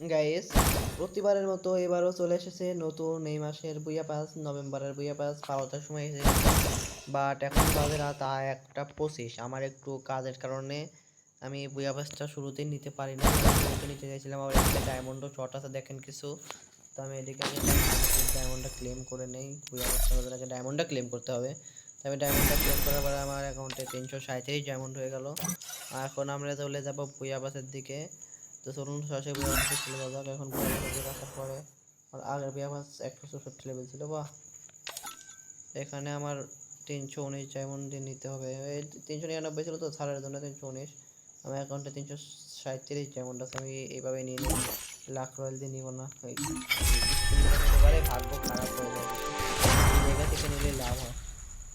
Guys প্রতিবারের মতো এবারও চলে এসেছে নতুন এই মাসের বুয়া পাস, নভেম্বরের বুয়া পাস, পাওয়ার সময় এসে বাট এখন বাজে রাত একটা পঁচিশ। আমার একটু কাজের কারণে আমি বুয়া পাসটা শুরুতেই নিতে পারি না নিতে চাইছিলাম, আবার একটা ডায়মন্ডও শর্ট আছে, দেখেন কিছু। তো আমি এদিকে আগে ডায়মন্ডটা ক্লেম করে নেই। বুয়া পাসটা আগে ডায়মন্ডটা ক্লেম করতে হবে। তো আমি ডায়মন্ডটা ক্লেম করার পরে আমার অ্যাকাউন্টে তিনশো সাঁত্রিশ ডায়মন্ড হয়ে গেল। এখন আমরা চলে যাব বুয়া পাসের দিকে। তো চলুন সরাসরি পাসে চলে যাওয়া এখন পাসে আসার পরে। আর আগের পাস একশো চৌষট্টি লেভেল ছিল, বাহ। এখানে আমার তিনশো উনিশ ডায়মন্ড নিতে হবে। এই তিনশো নিরানব্বই ছিল তো, ছাড়ের জন্য তিনশো উনিশ। আমার অ্যাকাউন্টে তিনশো সাঁত্রিশ ডায়মন্ড আছে, আমি এইভাবে নিয়ে নিই লাখ রয়েল দিয়ে নিব না এবারে ভাগ্য খারাপ হয়ে যায় থেকে নিলে লাভ হয়।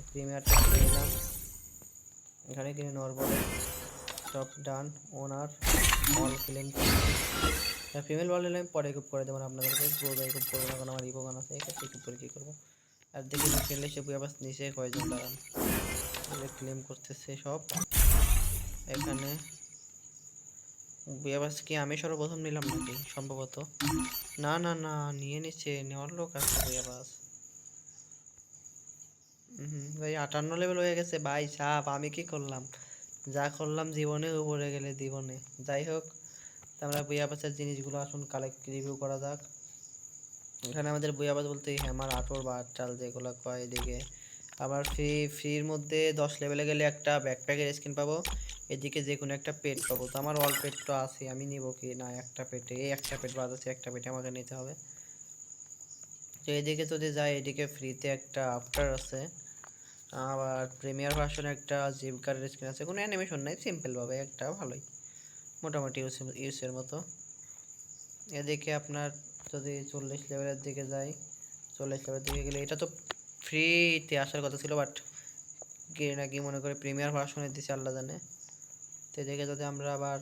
প্রিমিয়ারটা নিলাম। এখানে কিনে নেওয়ার পরে top done owner all claim female বল আমি পরে ইকুপ করে দেবো না আপনাদেরকে গ্রোদ ইকুপ করব না কারণ আমার ইকো গান আছে এক্ষেত্রে ইকুপ করে কী করব? আর দেখি খেললে সে বুয়া বাস নিচে কয়েকজন দাঁড়ান। ক্লেম করতেছে সব। এখানে বুয়া বাস কি আমি সর্বপ্রথম নিলাম নাকি? সম্ভবত। না না না, নিয়ে নিচ্ছে নেওয়ার লোক আছে বুয়া বাস। হুম ভাই আটান্ন লেভেল হয়ে গেছে, ভাই সাপ, আমি কি করলাম? যা করলাম জীবনে উপরে গেলে জীবনে। যাই হোক আমরা বুয়াবাসের জিনিসগুলো আসুন কালেক্ট রিভিউ করা যাক। এখানে আমাদের বুয়াবাস বলতে হ্যামার আটোর বা চাল যেগুলো কয় এদিকে। আবার ফ্রি ফ্রির মধ্যে দশ লেভেলে গেলে একটা ব্যাকপ্যাকের স্কিন পাবো, এদিকে যে কোনো একটা পেট পাবো। তো আমার অল তো আছে, আমি নিব কি? না, একটা পেটে এই একটা পেট বাদ আছে, একটা পেটে আমাকে নিতে হবে। তো এদিকে যদি যাই, এদিকে ফ্রিতে একটা আফটার আছে। আবার প্রিমিয়ার ভার্সনে একটা জিপ কার্ডের স্ক্রিন আছে। কোনো অ্যানিমেশন নাই সিম্পল ভাবে একটা ভালোই। মোটামুটি ইউজের মতো। এদিকে আপনার যদি চল্লিশ লেভেলের দিকে যাই, চল্লিশ লেভেলের দিকে গেলে এটা তো ফ্রিতে আসার কথা ছিল বাট কে নাকি মনে করে প্রিমিয়ার ভার্সনে দিচ্ছে আল্লাহ জানে। তো এদিকে যদি আমরা আবার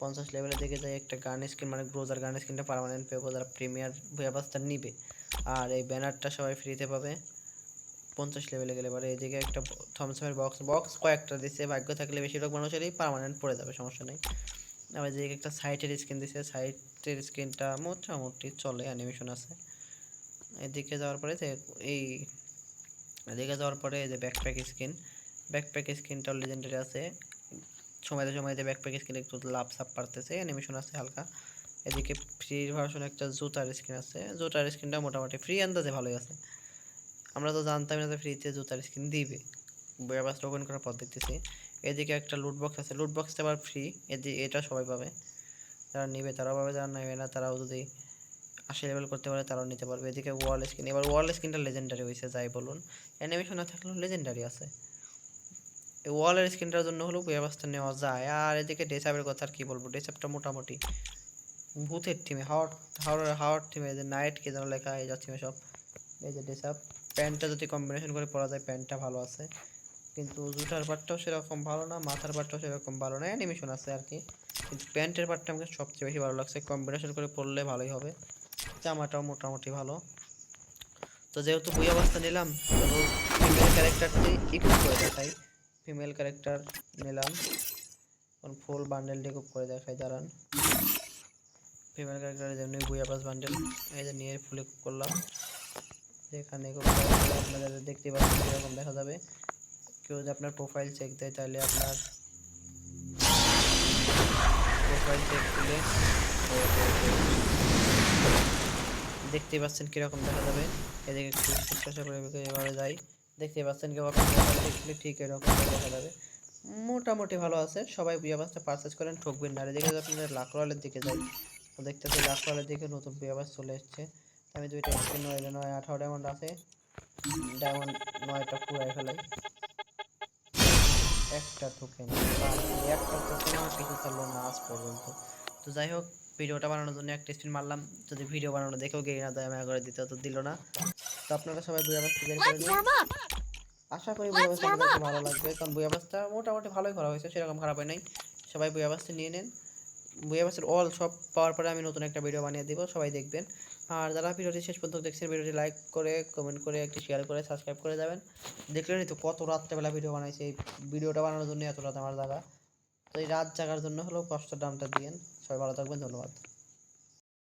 পঞ্চাশ লেভেলের দিকে যাই, একটা গান স্ক্রিন মানে গ্রোজার গান স্ক্রিনটা পারমানেন্ট পেবো, যারা প্রিমিয়ার ভয়াবাসটা নিবে। আর এই ব্যানারটা সবাই ফ্রিতে পাবে। পঞ্চাশ লেভেলে গেলে পরে এদিকে একটা থমসমের বক্স বক্স কয়েকটা দিছে, ভাগ্য থাকলে বেশিরভাগ মানুষেরই পার্মানেন্ট পড়ে যাবে, সমস্যা নেই। আবার এদিকে একটা সাইটের স্ক্রিন দিছে সাইটের স্ক্রিনটা মোটামুটি চলে অ্যানিমেশন আছে। এদিকে যাওয়ার পরে যে এই, এদিকে যাওয়ার পরে যে ব্যাকপ্যাক স্ক্রিন ব্যাকপ্যাক স্ক্রিনটাও লেজেন্ডারি আছে। সময়তে সময়তে ব্যাকপ্যাক স্ক্রিন একটু লাভ সাপ পারতেছে অ্যানিমেশন আছে হালকা। এদিকে ফ্রি ভার্সন একটা জুতার স্ক্রিন আছে, জুতার স্ক্রিনটা মোটামুটি ফ্রি আন্দাজে ভালোই আছে। আমরা তো জানতাম না যে ফ্রিতে জুতার স্কিন দিবে। বয়াবাস ওপেন করার পর দেখতেছি। এদিকে একটা লুট বক্স আছে। লুট বক্সটা আবার ফ্রি এদি এটা সবাই পাবে। যারা নেবে তারাও পাবে, যারা নেবে না তারাও যদি আশি লেভেল করতে পারে তারাও নিতে পারবে। এদিকে ওয়াল স্কিন এবার ওয়াল স্কিনটা লেজেন্ডারি হয়েছে যাই বলুন। অ্যানিমেশন না থাকলেও লেজেন্ডারি আছে। এই ওয়ালের স্কিনটার জন্য হলেও বয়াবাসটা নেওয়া যায়। আর এদিকে ডেসাপের কথা আর কি বলব? ডেসাপটা মোটামুটি ভূতের টিমে হাওয়ার হাওয়ার হাওয়ার টিমে যে নাইট কে যেন লেখা এই যাচ্ছে সব। এই যে ডেসাপ প্যান্টটা যদি কম্বিনেশন করে পরা যায়, প্যান্টটা ভালো আছে। কিন্তু জুটার পাটটাও সেরকম ভালো না, মাথার পাটটাও সেরকম ভালো না অ্যানিমেশন আছে আর কি। কিন্তু প্যান্টের পাটটা আমাকে সবচেয়ে বেশি ভালো লাগছে কম্বিনেশন করে পরলে ভালোই হবে। জামাটাও মোটামুটি ভালো। তো যেহেতু বই অবস্থা নিলাম ফিমেল ক্যারেক্টারটি ইকুইপ করে দেখাই। ফিমেল ক্যারেক্টার নিলাম। ফুল বান্ডেল ইকুইপ করে দেখাই, দাঁড়ান। ফিমেল ক্যারেক্টার যেমনি বই আবাস বান্ডেল এই যে নিয়ে ফুল করলাম। যেখানে আপনাদের দেখতে পাচ্ছেন এরকম দেখা যাবে। কেউ যদি আপনার প্রোফাইল চেক দেয়, তাহলে আপনার প্রোফাইল চেক দিলে দেখতে পাচ্ছেন কীরকম দেখা যাবে। এদিকে একটু চেষ্টা করে এভাবে যাই। দেখতে পাচ্ছেন কেউ আপনার প্রোফাইল চেক ঠিক এরকম দেখা যাবে। মোটামুটি ভালো আছে। সবাই বিয়া বাসটা পারচেস করেন, ঠকবেন না। এদিকে যদি আপনাদের লাখরওয়ালের দিকে যাই, তো দেখতেছি লাখরওয়ালের দিকে নতুন বিয়া বাস চলে এসছে। আমি দুইটা স্ক্রিন নয় নয় আঠারো ডায়মন্ড আছে। ডায়মন্ড নয়টা পুরাই ফেলাই একটা টোকেন একটা টোকেন আমার পিছু ছাড়লো না আজ পর্যন্ত। তো যাই হোক ভিডিওটা বানানোর জন্য একটা স্ক্রিন মারলাম। যদি ভিডিও বানানো দেখেও গেয়ে না দেয় করে দিতে তো দিল না। তো আপনারা সবাই বই অবস্থা বের করে দিন আশা করি বই অবস্থা ভালো লাগবে। কারণ বই অবস্থা মোটামুটি ভালোই করা হয়েছে সেরকম খারাপ হয় নাই। সবাই বই অবস্থা নিয়ে নেন। বই অবস্থার অল সব পাওয়ার পরে আমি নতুন একটা ভিডিও বানিয়ে দিব সবাই দেখবেন। আর যারা ভিডিওটি শেষ পর্যন্ত দেখছেন ভিডিওটি লাইক করে কমেন্ট করে, একটি শেয়ার করে সাবস্ক্রাইব করে যাবেন। দেখলেনই তো কত রাত্রেবেলা ভিডিও বানাইছে, এই ভিডিওটা বানানোর জন্য এত রাত আমার জায়গা তো এই রাত জাগার জন্য হলেও কষ্টের দামটা দিয়েন। সবাই ভালো থাকবেন, ধন্যবাদ।